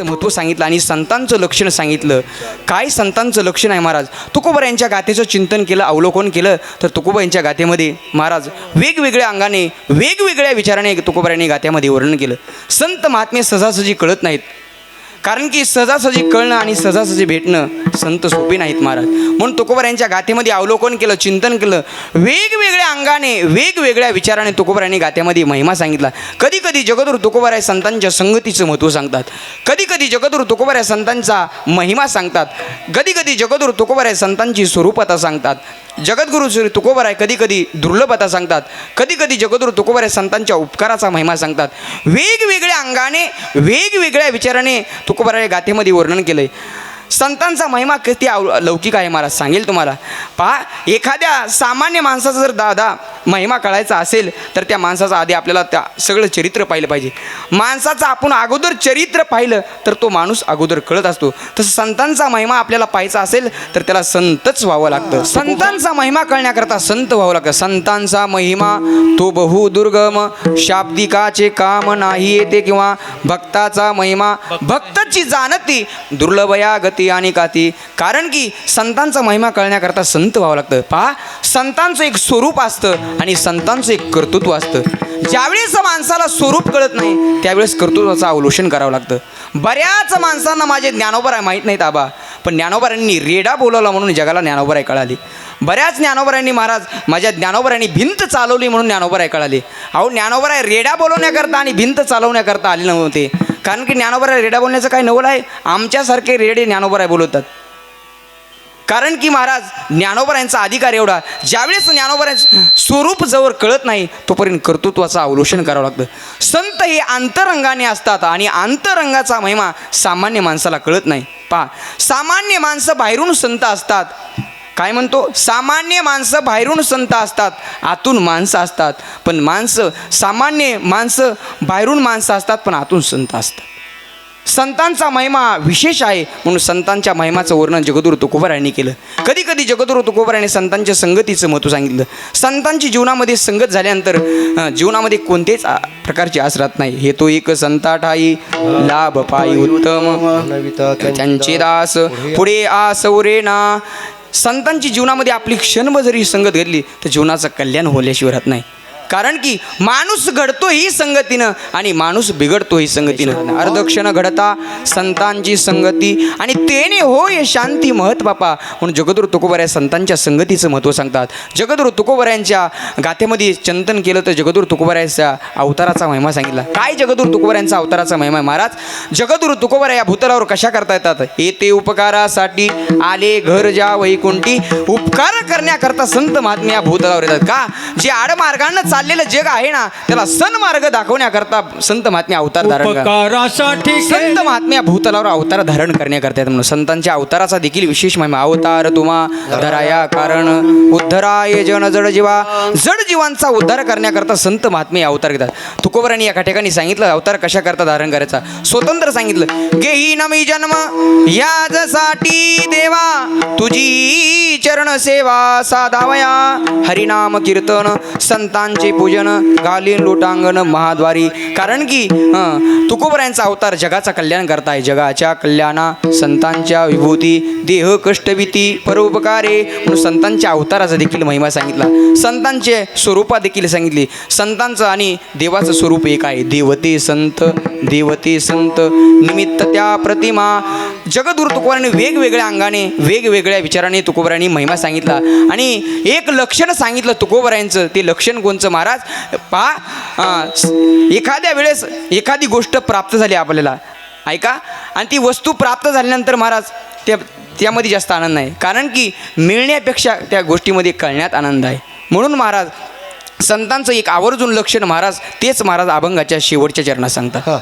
संतांचं महत्त्व सांगितलं आणि संतांचं लक्षण सांगितलं. काय संतांचं लक्षण आहे महाराज? तुकोबर यांच्या गाथेचं चिंतन केलं अवलोकन केलं तर तुकोबा यांच्या गाथेमध्ये महाराज वेगवेगळ्या अंगाने वेगवेगळ्या विचाराने तुकोबर यांनी गाथ्यामध्ये वर्णन केलं. संत महात्मे सहजासहजी कळत नाहीत. कारण की सहजासहजी कळणं आणि सहजासहजी भेटणं संत सोपे नाहीत महाराज. म्हणून तुकोबर यांच्या गाथेमध्ये अवलोकन केलं चिंतन केलं. वेगवेगळ्या अंगाने वेगवेगळ्या विचाराने तुकोबर यांनी गाथ्यामध्ये महिमा सांगितला. कधी कधी जगदुरु तुकोबर या संतांच्या संगतीचं महत्त्व सांगतात. कधी कधी जगदुरु तुकोबर या संतांचा महिमा सांगतात. कधी कधी जगदुरु तुकोबर या संतांची स्वरूपता सांगतात. जगद्गुरु श्री तुकोबर आहे कधी कधी दुर्लभता सांगतात कधी कधी जगद्गुरु तुकोबर आहे संतांच्या उपकाराचा महिमा सांगतात. वेगवेगळ्या अंगाने वेगवेगळ्या विचाराने तुकोबर गाथेमध्ये वर्णन केलं आहे संतांचा महिमा किती अव लौकिक आहे महाराज. सांगेल तुम्हाला. पहा एखाद्या सामान्य माणसाचा जर दादा महिमा कळायचा असेल तर त्या माणसाचं आधी आपल्याला त्या सगळं चरित्र पाहिलं पाहिजे. माणसाचं आपण अगोदर चरित्र पाहिलं तर तो माणूस अगोदर कळत असतो. तसं संतांचा महिमा आपल्याला पाहायचा असेल तर त्याला संतच व्हावं लागतं. संतांचा महिमा कळण्याकरता संत व्हावं लागतं. संतांचा महिमा तो बहु दुर्गम शाब्दिकाचे काम नाही येते किंवा भक्ताचा महिमा. भक्तची जाणती दुर्लभया गती आणि काती. कारण की संतांचा महिमा कळण्याकरता संत व्हावं लागतं. पहा संतांचं एक स्वरूप असतं आणि संतांचं एक कर्तृत्व असतं. ज्यावेळेस माणसाला स्वरूप कळत नाही त्यावेळेस कर्तृत्वाचं अवलोकन करावं लागतं. बऱ्याच माणसांना माझे ज्ञानोबर आहे माहीत नाहीत आबा. पण ज्ञानोबरांनी रेडा बोलवला म्हणून जगाला ज्ञानोबराय कळाली. बऱ्याच ज्ञानोबरांनी महाराज माझ्या ज्ञानोबरांनी भिंत चालवली म्हणून ज्ञानोबराय कळाली. कळाले अहो ज्ञानोबर आहे रेडा बोलवण्याकरता आणि भिंत चालवण्याकरता आले नव्हते. कारण की ज्ञानोबरा रेड्या रेडा बोलण्याचं काय नवल आहे. आमच्यासारखे रेडे ज्ञानोबराय बोलवतात. कारण की महाराज ज्ञानोबर यांचा अधिकार एवढा. ज्यावेळेस ज्ञानोबरायांचं स्वरूप जवळ कळत नाही तोपर्यंत कर्तृत्वाचं अवलोकन करावं लागतं. संत हे अंतरंगाने असतात आणि अंतरंगाचा महिमा सामान्य माणसाला कळत नाही. पहा सामान्य माणसं बाहेरून संत असतात. काय म्हणतो? सामान्य माणसं बाहेरून संत असतात आतून माणसं असतात. पण माणसं सामान्य माणसं बाहेरून माणसं असतात पण आतून संत असतात. संतांचा महिमा विशेष आहे. म्हणून संतांच्या महिमाचं वर्णन जगदुरु तुकोबर यांनी केलं. कधी कधी जगदुरु तुकोबर यांनी संतांच्या संगतीचं महत्त्व सांगितलं. संतांची जीवनामध्ये संगत झाल्यानंतर जीवनामध्ये कोणतेच प्रकारची आस राहत नाही. हे तो एक संता ठाई लाभ पायी उत्तम. त्यांचे दास पुढे आसवरे ना. संतांची जीवनामध्ये आपली क्षणभर जरी संगत घेतली तर जीवनाचं कल्याण होल्याशिवाय राहत नाही. कारण की माणूस घडतो ही संगतीनं आणि माणूस बिघडतो ही संगतीनं. अर्धक्षण घडता संतांची संगती आणि तेने होय शांती महत बापा. म्हणून जगदुरु तुकोबऱ्या संतांच्या संगतीचं महत्त्व सांगतात. जगदुरु तुकोबऱ्यांच्या गाथेमध्ये चिंतन केलं तर जगदुरु तुकोबऱ्याचा अवताराचा महिमा सांगितला. काय जगदुरु तुकोबर यांचा अवताराचा महिमा आहे महाराज? जगदुरु तुकोबऱ्या या भूतलावर कशा करता येतात? येते उपकारासाठी आले घर जा वैकुंठी उपकार करण्याकरता संत महात्मे या भूतलावर येतात. का? जे आडमार्गानं चाललेलं जग आहे ना त्याला सन्मार्ग दाखवण्याकरता संत महात्मे अवतार धारण संत महात्म्या भूतलावर अवतार धारण करण्याकरता म्हणून. संतांच्या अवताराचा देखील विशेष महिमा अवतार तुम्हा धराया कारण उद्धराय जन जड जीवा जड जीवांचा उद्धार करण्याकरता संत महात्मे अवतार घेतात. तुकोबरांनी एका ठिकाणी सांगितलं अवतार कशा करता धारण करायचा? स्वतंत्र सांगितलं गेही नमी जन्म याजसाठी देवा तुझी चरण सेवा साधावया. हरिनाम कीर्तन संतांचे पूजन घालीन लोटांगण महाद्वारी. कारण की तुकोबऱ्यांचा तुकोबर यांचा अवतार जगाचा कल्याण करताय. जगाच्या कल्याणा संतांच्या विभूती देह कष्टभीती परोपकारे. म्हणून संतांच्या अवताराचा देखील महिमा सांगितला. संतांचे स्वरूपा देखील सांगितली. संतांचं आणि देवाचं स्वरूप एक आहे. देवते संत देवते संत. निमित्त त्या प्रतिमा. जगदुर तुकोबरांनी वेगवेगळ्या अंगाने वेगवेगळ्या विचाराने तुकोबरांनी महिमा सांगितला. आणि एक लक्षण सांगितलं तुकोबरायांचं ते लक्षण कोणचं महाराज? पहा एखाद्या वेळेस एखादी गोष्ट प्राप्त झाली आपल्याला. ऐका आणि ती वस्तू प्राप्त झाल्यानंतर महाराज त्या त्यामध्ये जास्त आनंद नाही. कारण की मिळण्यापेक्षा त्या गोष्टीमध्ये कळण्यात आनंद आहे. म्हणून महाराज संतांचं एक आवर्जून लक्षण महाराज तेच महाराज अभंगाच्या शेवटच्या चरणात सांगतात.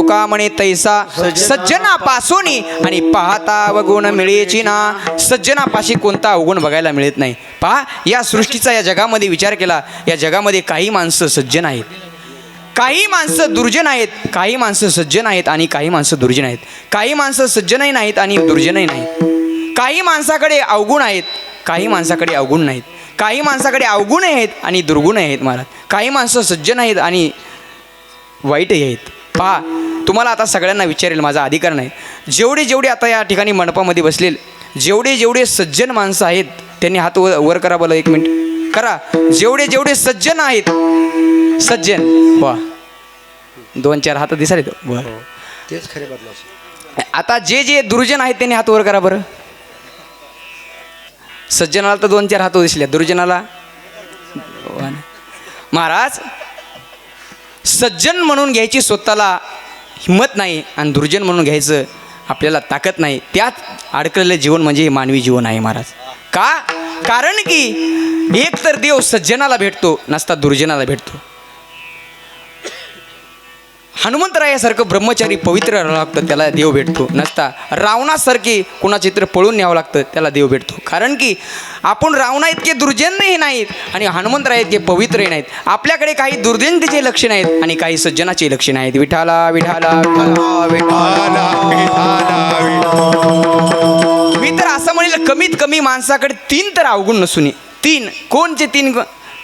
तुका म्हणे तैसा सज्जना पासोनी आणि पाहता अवगुण मिळेची ना. सज्जनापाशी कोणता अवगुण बघायला मिळत नाही. पहा या सृष्टीचा या जगामध्ये विचार केला. या जगामध्ये काही माणसं सज्जन आहेत. काही माणसं दुर्जन आहेत. काही माणसं सज्जन आहेत आणि काही माणसं दुर्जन आहेत. काही माणसं सज्जनही नाहीत आणि दुर्जनही नाहीत. काही माणसाकडे अवगुण आहेत. काही माणसाकडे अवगुण नाहीत. काही माणसाकडे अवगुणही आहेत आणि दुर्गुणही आहेत महाराज. काही माणसं सज्जन आहेत आणि वाईटही आहेत. पहा तुम्हाला आता सगळ्यांना विचारेल माझा अधिकार नाही. जेवढे जेवढे आता या ठिकाणी मंडपामध्ये बसलेल जेवढे जेवढे सज्जन माणसं आहेत त्यांनी हात वर वर करा बोला एक मिनिट. करा. जेवढे जेवढे सज्जन आहेत सज्जन. वा. दोन चार हात दिसाले तो बरं तेच खरे आता जे जे दुर्जन आहेत त्यांनी हात वर करा बरं. सज्जनाला तर दोन चार हात दिसले. दुर्जनाला. महाराज सज्जन म्हणून घ्यायची स्वतःला हिंमत नाही आणि दुर्जन म्हणून घ्यायचं आपल्याला ताकद नाही. त्यात अडकलेलं जीवन म्हणजे हे मानवी जीवन आहे महाराज. का? कारण की एक तर देव सज्जनाला भेटतो नसता दुर्जनाला भेटतो. हनुमंतरायासारखं ब्रह्मचारी पवित्र राहावं लागतं त्याला देव भेटतो. नसता रावणासारखे कुणाचे तर पळून न्यावं लागतं त्याला देव भेटतो. कारण की आपण रावणा इतके दुर्जनही नाहीत आणि हनुमंतराय इतके पवित्रही नाहीत. आपल्याकडे काही दुर्जनतेचे लक्षण आहेत आणि काही सज्जनाचे लक्षण आहेत. विठाला विठाला विठाला मी तर असं म्हणेल कमीत कमी माणसाकडे तीन तर अवगुण नसुनी तीन कोणचे तीन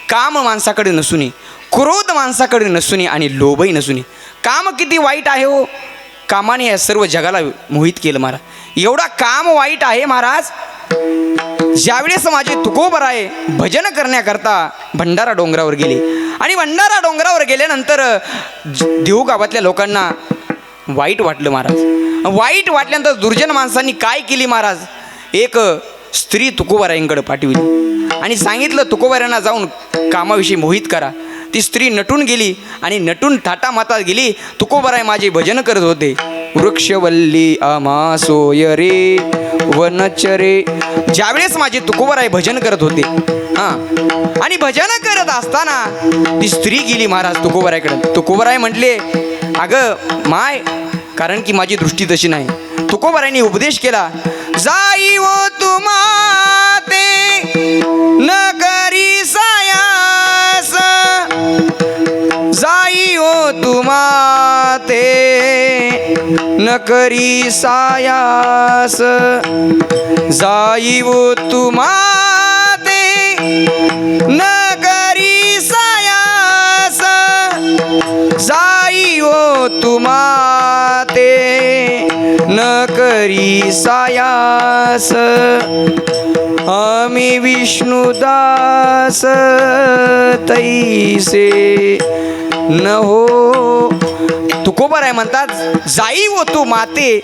काम माणसाकडे नसुनी क्रोध माणसाकडे नसुनी आणि लोभही नसुनी काम किती वाईट आहे हो? कामाने या सर्व जगाला मोहित केलं महाराज. एवढा काम वाईट आहे महाराज. ज्यावेळेस माझे तुकोबर आहे भजन करण्याकरता भंडारा डोंगरावर गेले. आणि भंडारा डोंगरावर गेल्यानंतर देऊ गावातल्या लोकांना वाईट वाटलं महाराज. वाईट वाटल्यानंतर दुर्जन माणसांनी काय केली महाराज? एक स्त्री तुकोबारायांकडे पाठविली. आणि सांगितलं तुकोबाऱ्यांना जाऊन कामाविषयी मोहित करा. ती स्त्री नटून गेली आणि नटून थाटा मातात गेली. तुकोबराय माझे भजन करत होते. वृक्षवल्ली आमासोय रे वनचरे ज्यावेळेस माझे तुकोबराय भजन करत होते. हां. आणि भजन करत असताना ती स्त्री गेली महाराज तुकोबरायकडे. तुकोबराय म्हटले अगं माय कारण की माझी दृष्टी तशी नाही. तुकोबरायने उपदेश केला जाई वो तुमाते न करी साया तुमाते न करी सायास. जाईव तुमाते न करी सायास. जाईव तुमाते न करी सायास. आम्ही विष्णुदास तैसे न हो. तुकोबर आहे म्हणतात? जाई व तू माते.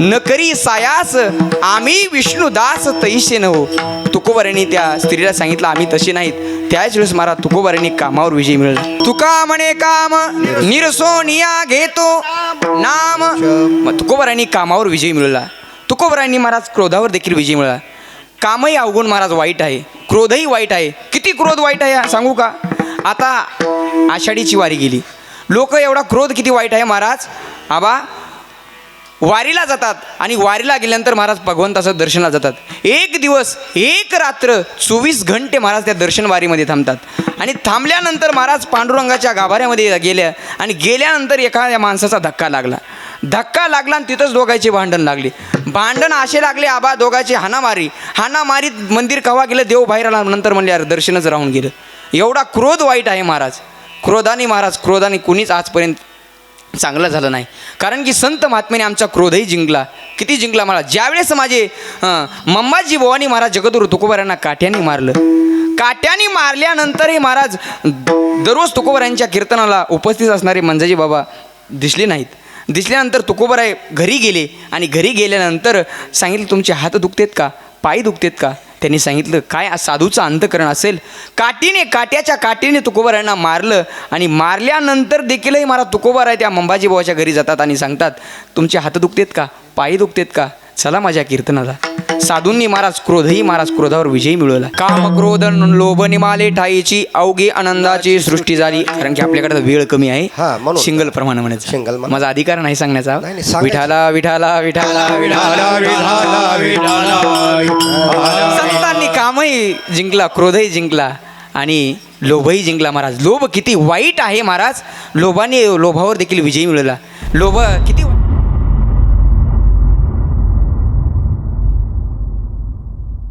न करी सायास. आम्ही विष्णुदास तैसे न हो. तुकोबरांनी त्या स्त्रीला सांगितलं आम्ही तसे नाहीत. त्याच वेळेस मला तुकोबरांनी कामावर विजय मिळाला तुका म्हणे काम निरसोनिया घेतो. नाम. मग कामावर विजय मिळवला. तुकोबरांनी महाराज क्रोधावर देखील विजय मिळाला कामही अवगुण महाराज वाईट आहे. क्रोधही वाईट आहे. किती क्रोध वाईट आहे सांगू का? आता आषाढीची वारी गेली. लोक एवढा क्रोध किती वाईट आहे महाराज? आबा वारीला जातात आणि वारीला गेल्यानंतर महाराज भगवंताचं दर्शनाला जातात. एक दिवस एक रात्र चोवीस घंटे महाराज त्या दर्शन वारीमध्ये थांबतात. आणि थांबल्यानंतर महाराज पांडुरंगाच्या गाभाऱ्यामध्ये गेल्या आणि गेल्यानंतर एखाद्या माणसाचा धक्का लागला. धक्का लागला आणि तिथंच दोघांचे भांडण लागले. भांडण असे लागले आबा दोघांचे हाणामारी. हाणामारीत मंदिर कवा गेलं? देव बाहेर आला नंतर म्हणले यार दर्शनच राहून गेलं. एवढा क्रोध वाईट आहे महाराज. क्रोधाने महाराज क्रोधाने कुणीच आजपर्यंत चांगलं झालं नाही. कारण की संत महात्म्याने आमचा क्रोधही जिंकला. किती जिंकला मला ज्यावेळेस माझे मम्माजी भवानी महाराज जगद्गुरु तुकोबारांना काट्याने मारलं. काट्याने मारल्यानंतरही महाराज दररोज तुकोबारांच्या कीर्तनाला उपस्थित असणारे मंजाजी बाबा दिसले नाहीत. दिसल्यानंतर तुकोबाराय घरी गेले आणि घरी गेल्यानंतर सांगितलं तुमचे हात दुखतेत का? पाय दुखतेत का? त्यांनी सांगितलं काय साधूचं अंतकरण असेल? काठीने काट्याच्या काठीने तुकोबारांना मारलं आणि मारल्यानंतर देखीलही मला तुकोबार आहे त्या मंबाजीभावाच्या घरी जातात आणि सांगतात तुमचे हात दुखतेत का? पायी दुखतेत का? चला माझ्या कीर्तनाला. साधूंनी महाराज क्रोधही महाराज क्रोधावर विजयी मिळवला. काम क्रोध लोभ निमाले ठाईची अवघी आनंदाची सृष्टी झाली. कारण की आपल्याकडे वेळ कमी आहे. हा. शिंगल प्रमाणे म्हणायचं. म्हण. माझा अधिकार नाही सांगण्याचा. नाही, सांगायचं. विठाला विठाला विठाला विठाला. संतांनी कामही जिंकला क्रोधही जिंकला आणि लोभही जिंकला महाराज. लोभ किती वाईट आहे महाराज. लोभाने लोभावर देखील विजय मिळवला. लोभ किती